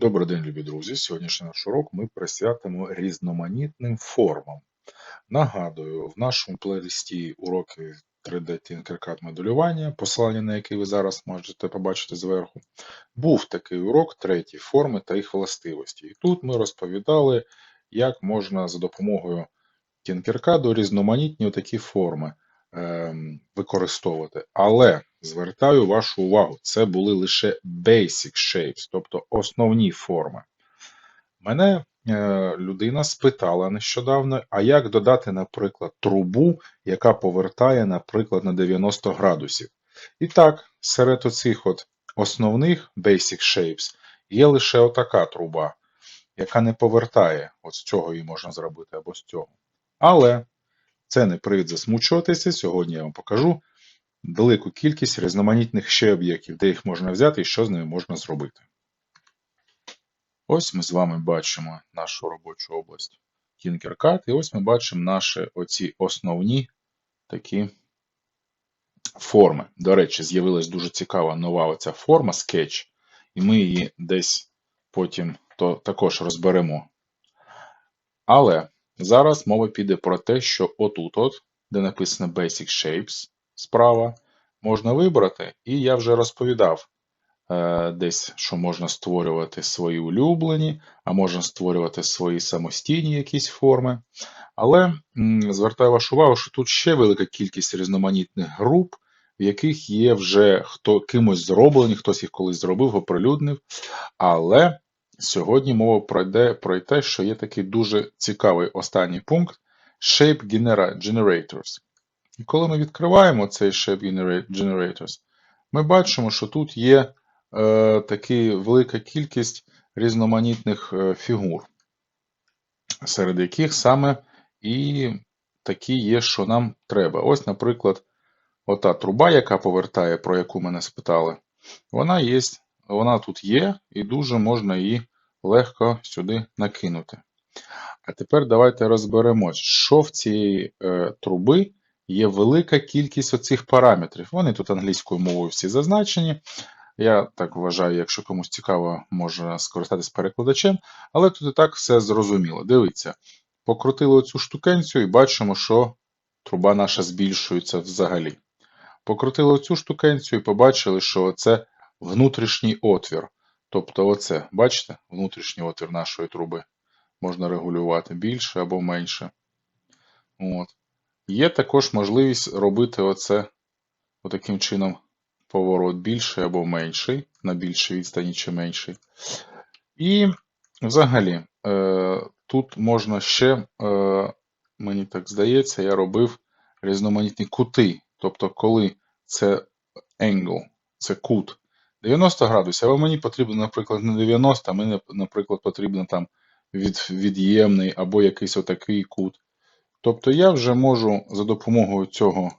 Добрий день, любі друзі! Сьогоднішній наш урок ми присвятимо різноманітним формам. Нагадую, в нашому плейлисті уроки 3D Tinkercad моделювання, посилання на який ви зараз можете побачити зверху, був такий урок треті форми та їх властивості. І тут ми розповідали, як можна за допомогою Tinkercad різноманітні такі форми ем, використовувати. Але звертаю вашу увагу, це були лише basic shapes, тобто основні форми. Мене е, людина спитала нещодавно, а як додати, наприклад, трубу, яка повертає, наприклад, на 90 градусів. І так, серед оцих от основних basic shapes є лише отака труба, яка не повертає. От з цього її можна зробити або з цього. Але це не привід засмучуватися. Сьогодні я вам покажу велику кількість різноманітних ще об'єктів, де їх можна взяти і що з ними можна зробити. Ось ми з вами бачимо нашу робочу область Tinkercad, і ось ми бачимо наші оці основні такі форми. До речі, з'явилась дуже цікава нова оця форма Sketch, і ми її десь потім то також розберемо. Але зараз мова піде про те, що отут, от, де написано Basic Shapes справа, можна вибрати, і я вже розповідав е, десь, що можна створювати свої улюблені, а можна створювати свої самостійні якісь форми. Але звертаю вашу увагу, що тут ще велика кількість різноманітних груп, в яких є вже хто кимось зроблені, хтось їх колись зробив, оприлюднив. Але сьогодні мова пройде про те, що є такий дуже цікавий останній пункт Shape Generators. І коли ми відкриваємо цей Shape Generators, ми бачимо, що тут є е, така велика кількість різноманітних е, фігур, серед яких саме і такі є, що нам треба. Ось, наприклад, ота труба, яка повертає, про яку мене спитали, вона є, вона тут є, і дуже можна її легко сюди накинути. А тепер давайте розберемось, що в цієї е, труби є велика кількість оцих параметрів. Вони тут англійською мовою всі зазначені. Я так вважаю, якщо комусь цікаво, можна скористатись перекладачем, але тут і так все зрозуміло. Дивіться, покрутили оцю штукенцію і бачимо, що труба наша збільшується взагалі. Покрутили оцю штукенцію і побачили, що це внутрішній отвір. Тобто, оце, бачите, внутрішній отвір нашої труби. Можна регулювати більше або менше. От. Є також можливість робити оце отаким чином поворот більший або менший, на більшій відстані чи менший. І взагалі, е, тут можна ще, е, мені так здається, я робив різноманітні кути. Тобто, коли це angle, це кут 90 градусів, але мені потрібно, наприклад, не 90, а мені, наприклад, потрібно там від, від'ємний або якийсь отакий кут. Тобто я вже можу за допомогою цього,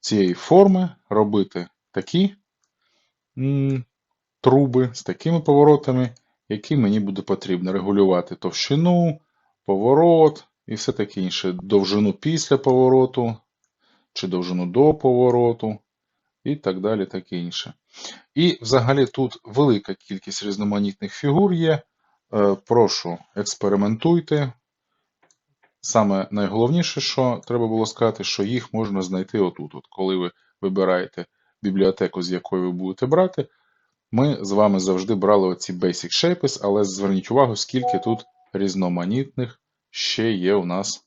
цієї форми робити такі труби з такими поворотами, які мені буде потрібно регулювати товщину, поворот і все таке інше. Довжину після повороту, чи довжину до повороту, і так далі, таке інше. І взагалі тут велика кількість різноманітних фігур є. Е, прошу, експериментуйте. Саме найголовніше, що треба було сказати, що їх можна знайти отут. От Коли ви вибираєте бібліотеку, з якої ви будете брати, ми з вами завжди брали оці Basic Shapes, але зверніть увагу, скільки тут різноманітних ще є у нас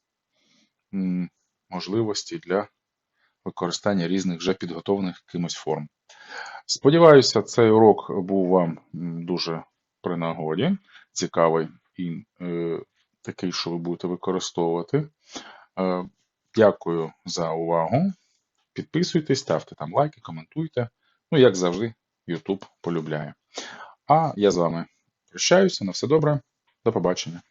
можливості для використання різних вже підготовлених якимось форм. Сподіваюся, цей урок був вам дуже при нагоді, цікавий і е, такий, що ви будете використовувати. Е, Дякую за увагу. Підписуйтесь, ставте там лайки, коментуйте. Ну, як завжди, YouTube полюбляє. А я з вами прощаюся. На все добре. До побачення.